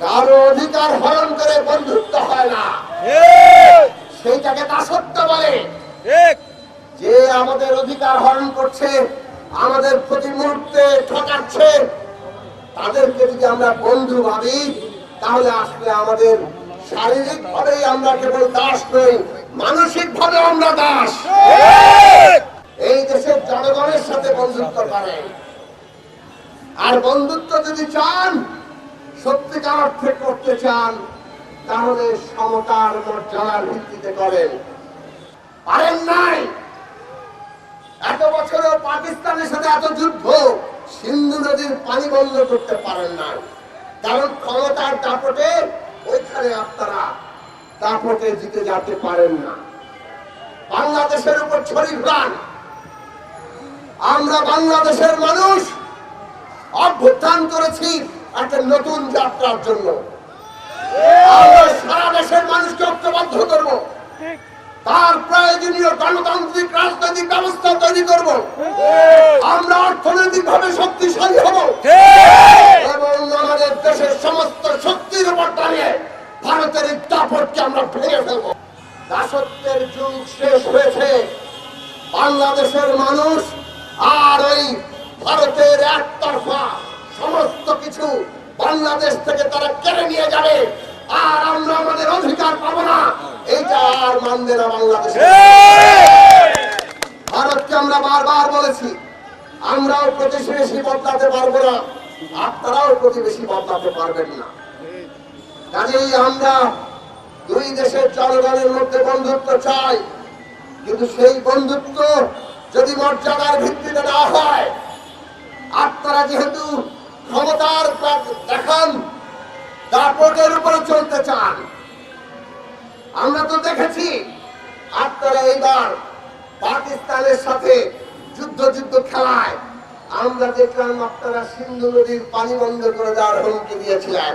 কারও অধিকার হরণ করে বন্ধুত্ব হয় না। সেইটাকে দাসত্ব বলে। যে আমাদের অধিকার হরণ করছে আমাদের প্রতি মুহূর্তে ঠকাচ্ছে তাদেরকে যদি আমরা বন্ধু ভাবি তাহলে আসলে আমাদের শারীরিক ভাবেই আমরা কেবল দাস নই মানসিক ভাবে আমরা দাস। এই দেশের জনগণের সাথে বন্ধুত্ব করেন আর বন্ধুত্ব যদি চান সত্যিকার অর্থে করতে চান, তাহলে সমতার মর্যাদার ভিত্তিতে করেন। পারেন নাই। এত বছরও পাকিস্তানের সাথে এত যুদ্ধ, সিন্ধু নদীর পানি বন্ধ করতে পারেন না কারণ ক্ষমতার দাপটে ওইখানে আপনারা দাপটে জিতে যেতে পারেন না। বাংলাদেশের উপর ছড়ি ঘুরান আমরা বাংলাদেশের মানুষ অভ্যুত্থান করেছি। একটা নতুন যাত্রার জন্য। সারা দেশের মানুষকে ঐক্যবদ্ধ করব। তার প্রয়োজনীয় গণতান্ত্রিক রাজনৈতিক ব্যবস্থা তৈরি করব। আমরা অর্থনৈতিক ভাবে শক্তিশালী হব। এবং আমাদের দেশের সমস্ত শক্তির উপর দাঁড়িয়ে ভারতের এই দাপটকে আমরা ভেঙে ফেলব। দাসত্বের যুগ শেষ হয়েছে। বাংলাদেশের মানুষ আর ওই ভারতের একতরফা সমস্ত কিছু বাংলাদেশ থেকে তারা কেড়ে নিয়ে যাবে। আর আমরা আমাদের অধিকার পাবো না। এইটা আর মানবে না বাংলাদেশ। ভারতকে আমরা বারবার বলেছি, আমরাও প্রতিবেশী বদলাতে পারব না আপনারাও প্রতিবেশী বদলাতে পারবেন না। কাজেই আমরা দুই দেশের জনগণের মধ্যে বন্ধুত্ব চাই। কিন্তু সেই বন্ধুত্ব যদি মর্যাদার ভিত্তিতে না হয়, আপনারা যেহেতু ক্ষমতার দেখান দাপটের উপরে চলতে চান। আমরা তো দেখেছি, আপনারা এইবার পাকিস্তানের সাথে যুদ্ধ যুদ্ধ খেলায় আমরা দেখলাম আপনারা সিন্ধু নদীর পানি বন্ধ করে দেওয়ার হুমকি দিয়েছিলেন।